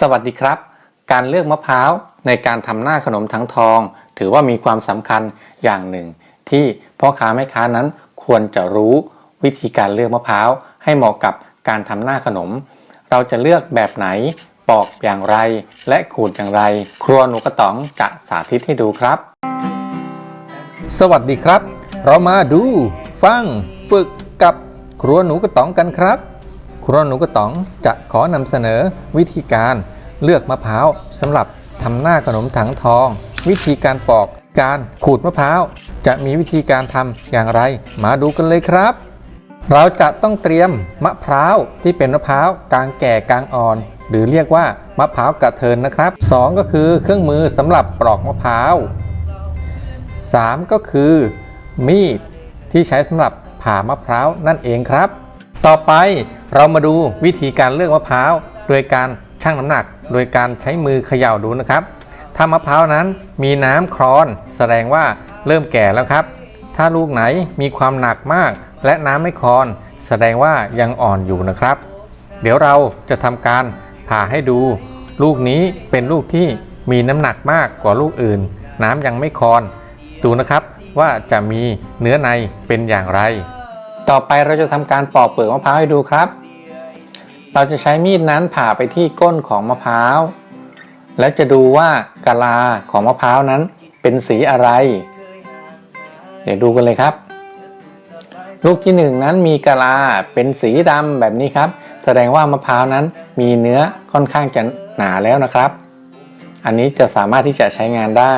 สวัสดีครับ การเลือกมะพร้าวในการทำหน้าขนมทั้งทอง ถือว่ามีความสำคัญอย่างหนึ่ง ที่พ่อค้าแม่ค้านั้นควรจะรู้วิธีการเลือกมะพร้าวให้เหมาะกับการทำหน้าขนม เราจะเลือกแบบไหนปอกอย่างไร และขูดอย่างไร ครัวหนูกระต๋องจะสาธิตให้ดูครับ สวัสดีครับ เรามาดู ฟัง ฝึกกับครัวหนูกระต๋องกันครับ ครัวหนูกระต๋องจะขอนำเสนอวิธีการเลือกมะพร้าวสำหรับทำหน้าขนมถังทอง วิธีการปอกการขูดมะพร้าว จะมีวิธีการทำอย่างไรมาดูกันเลยครับ เราจะต้องเตรียมมะพร้าวที่เป็นมะพร้าวกลางแก่กลางอ่อน หรือเรียกว่ามะพร้าวกระเทินนะครับสองก็คือเครื่องมือสำหรับปลอกมะพร้าว 3 ก็คือมีดที่ใช้สำหรับผ่ามะพร้าวนั่นเองครับ ต่อไป เรามาดูวิธีการเลือกมะพร้าว โดยการชั่งน้ำหนัก โดยการใช้มือเขย่าดูนะครับ ถ้ามะพร้าวนั้นมีน้ำคลอน แสดงว่าเริ่มแก่แล้วครับ ถ้าลูกไหนมีความหนักมาก และน้ำไม่คลอน แสดงว่ายังอ่อนอยู่นะครับ เดี๋ยวเราจะทำการผ่าให้ดู ลูกนี้เป็นลูกที่มีน้ำหนักมากกว่าลูกอื่น น้ำยังไม่คลอน ดูนะครับว่าจะมีเนื้อในเป็นอย่างไร ต่อไปเราจะทำการปอกเปลือกมะพร้าวให้ดูครับ เราจะใช้มีดนั้นผ่าไปที่ก้นของมะพร้าว และจะดูว่ากะลาของมะพร้าวนั้นเป็นสีอะไร เดี๋ยวดูกันเลยครับ ลูกที่หนึ่งนั้นมีกะลาเป็นสีดำแบบนี้ครับ แสดงว่ามะพร้าวนั้นมีเนื้อค่อนข้างจะหนาแล้วนะครับ อันนี้จะสามารถที่จะใช้งานได้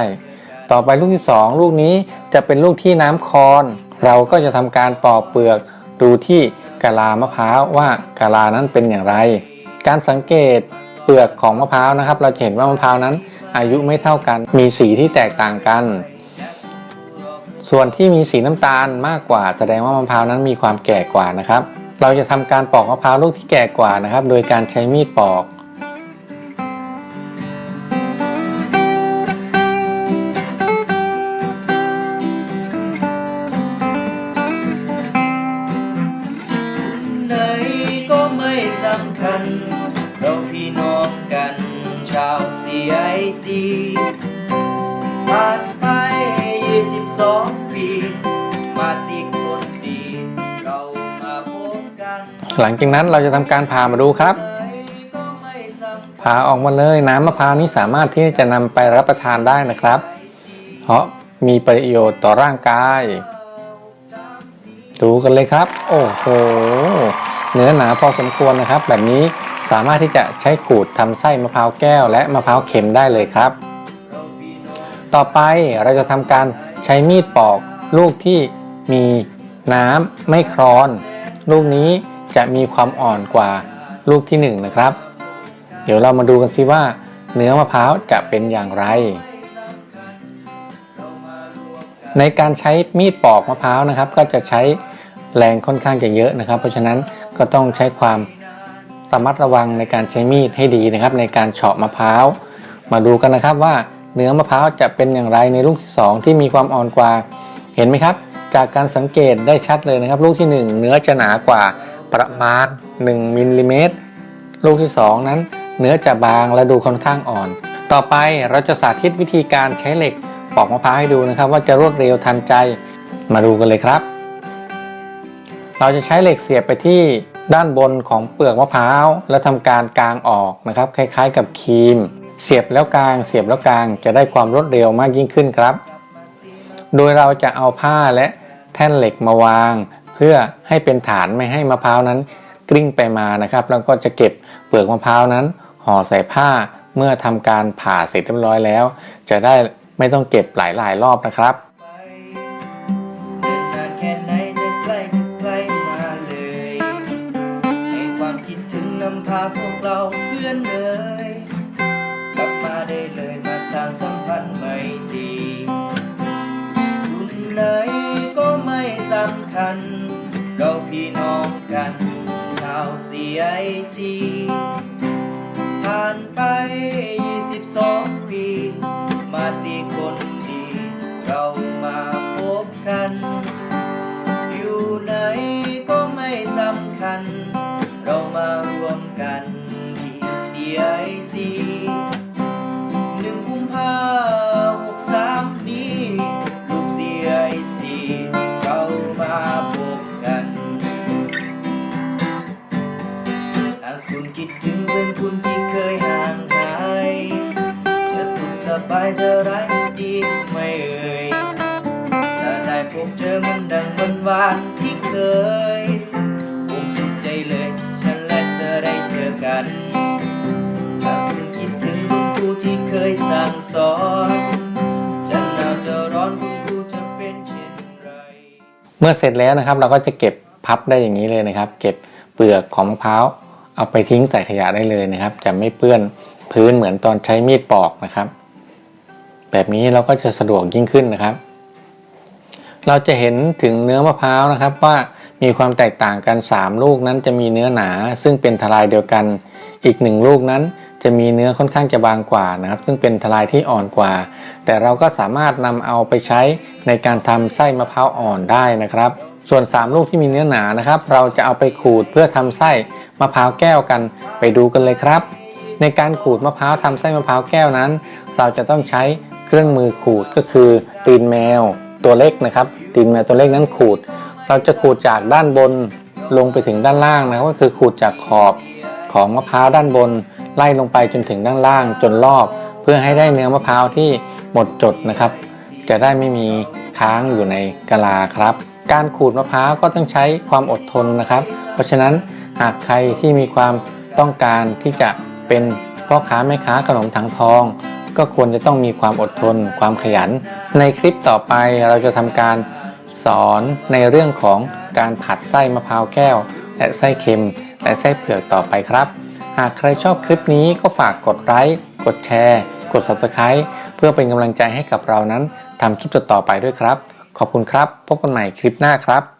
ต่อไปลูกที่2ลูกนี้จะเป็นลูกที่น้ำคอน เราก็จะทำการปอกเปลือกดูที่กะลามะพร้าวว่ากะลานั้นเป็นอย่างไร การสังเกตเปลือกของมะพร้าวนะครับ เราจะเห็นว่ามะพร้าวนั้น อายุไม่เท่ากัน มีสีที่แตกต่างกัน ส่วนที่มีสีน้ำตาลมากกว่า แสดงว่ามะพร้าวนั้นมีความแก่กว่านะครับ เราจะทำการปอกมะพร้าวลูกที่แก่กว่านะครับ โดยการใช้มีดปอกำคัญ เราพี่น้องกันชาว CIC ผ่านไป 22 ปี มาสิคนดี เรามาพบกัน หลังจากนั้นเราจะทำการผ่ามาดูครับไหนก็ไม่สำคัญผ่าออกมาเลยน้ำมะพร้าวนี้สามารถที่จะนำไปรับประทานได้นะครับ เพราะมีประโยชน์ต่อร่างกาย ดูกันเลยครับ โอ้โห เนื้อหนาพอสมควรนะครับ แบบนี้สามารถที่จะใช้ขูดทำไส้มะพร้าวแก้ว และมะพร้าวเค็มได้เลยครับ ต่อไปเราจะทำการใช้มีดปอกลูกที่มีน้ำไม่คลอน ลูกนี้จะมีความอ่อนกว่าลูกที่หนึ่งนะครับ เดี๋ยวเรามาดูกันซิว่า เนื้อมะพร้าวจะเป็นอย่างไร ในการใช้มีดปอกมะพร้าวนะครับ ก็จะใช้แรงค่อนข้างจะเยอะนะครับ เพราะฉะนั้น ก็ต้องใช้ความระมัดระวังในการใช้มีดให้ดีนะครับ ในการเฉาะมะพร้าว มาดูกันนะครับว่าเนื้อมะพร้าวจะเป็นอย่างไรในลูกที่ 2 ที่มีความอ่อนกว่า เห็นไหมครับ จากการสังเกตได้ชัดเลยนะครับ ลูกที่ 1 เนื้อจะหนากว่าประมาณ 1มิลลิเมตรลูกที่ 2 นั้น เนื้อจะบางและดูค่อนข้างอ่อน ต่อไปเราจะสาธิตวิธีการใช้เหล็กปอกมะพร้าวให้ดูนะครับ ว่าจะรวดเร็วทันใจมาดูกันเลยครับ เราจะใช้เหล็กเสียบไปที่ ด้านบนของเปลือกมะพร้าวและทำการกางออกนะครับ คล้ายๆ กับครีม เสียบแล้วกางเสียบแล้วกางจะได้ความรวดเร็วมากยิ่งขึ้นครับ โดยเราจะเอาผ้าและแท่นเหล็กมาวาง เพื่อให้เป็นฐานไม่ให้มะพร้าวนั้น กลิ้งไปมานะครับ แล้วก็จะเก็บเปลือกมะพร้าวนั้น ห่อใส่ผ้าเมื่อทำการผ่าเสร็จเรียบร้อยแล้ว จะได้ไม่ต้องเก็บหลายๆรอบนะครับ พวกเราเพื่อนเอ่ยกลับมาได้เลยมาสร้างสัมพันธ์ใหม่ดีคุณไหนก็ไม่สำคัญ เราพี่น้องกันชาว CIC ผ่านไป 22 ปี มาสี่ายจะร้ายดีไม่เอ่ยถ้าได้พบเจอมันดังวันวานที่เคยคงสุขใจเลย ฉันและเธอได้เจอกันถ้าคุณคิดถึงคุณครูที่เคยสั่งสอนจะหนาวจะร้อนคุณครูจะเป็นเช่นไร เมื่อเสร็จแล้วนะครับ เราก็จะเก็บพับได้อย่างนี้เลยนะครับ เก็บเปลือกของมะพร้าวเอาไปทิ้งใส่ขยะได้เลยนะครับ จะไม่เปื้อนพื้นเหมือนตอนใช้มีดปอกนะครับ แบบนี้เราก็จะสะดวกยิ่งขึ้นนะครับ เราจะเห็นถึงเนื้อมะพร้าวนะครับว่ามีความแตกต่างกัน 3 ลูกนั้นจะมีเนื้อหนา ซึ่งเป็นทลายเดียวกัน อีกหนึ่งลูกนั้นจะมีเนื้อค่อนข้างจะบางกว่านะครับ ซึ่งเป็นทลายที่อ่อนกว่า แต่เราก็สามารถนำเอาไปใช้ในการทำไส้มะพร้าวอ่อนได้นะครับ ส่วน 3 ลูกที่มีเนื้อหนานะครับ เราจะเอาไปขูดเพื่อทำไส้มะพร้าวแก้วกันไปดูกันเลยครับ ในการขูดมะพร้าวทำไส้มะพร้าวแก้วนั้น เราจะต้องใช้ เครื่องมือขูดก็คือตีนแมวตัวเล็กนะครับ ตีนแมวตัวเล็กนั้นขูด เราจะขูดจากด้านบนลงไปถึงด้านล่างนะครับก็คือขูดจากขอบของมะพร้าวด้านบน ไล่ลงไปจนถึงด้านล่างจนรอบ เพื่อให้ได้เนื้อมะพร้าวที่หมดจดนะครับ จะได้ไม่มีค้างอยู่ในกะลาครับ การขูดมะพร้าวก็ต้องใช้ความอดทนนะครับ เพราะฉะนั้นหากใครที่มีความต้องการที่จะเป็นพ่อค้าแม่ค้าขนมถังทอง ก็ควรจะต้องมีความอดทน ความขยัน ในคลิปต่อไปเราจะทำการสอนในเรื่องของการผัดไส้มะพร้าวแก้ว และไส้เค็ม และไส้เผือกต่อไปครับ หากใครชอบคลิปนี้ก็ฝากกดไลค์กดแชร์ กด Subscribe เพื่อเป็นกำลังใจให้กับเรานั้นทำคลิปต่อๆไปด้วยครับ ขอบคุณครับ พบกันใหม่คลิปหน้าครับ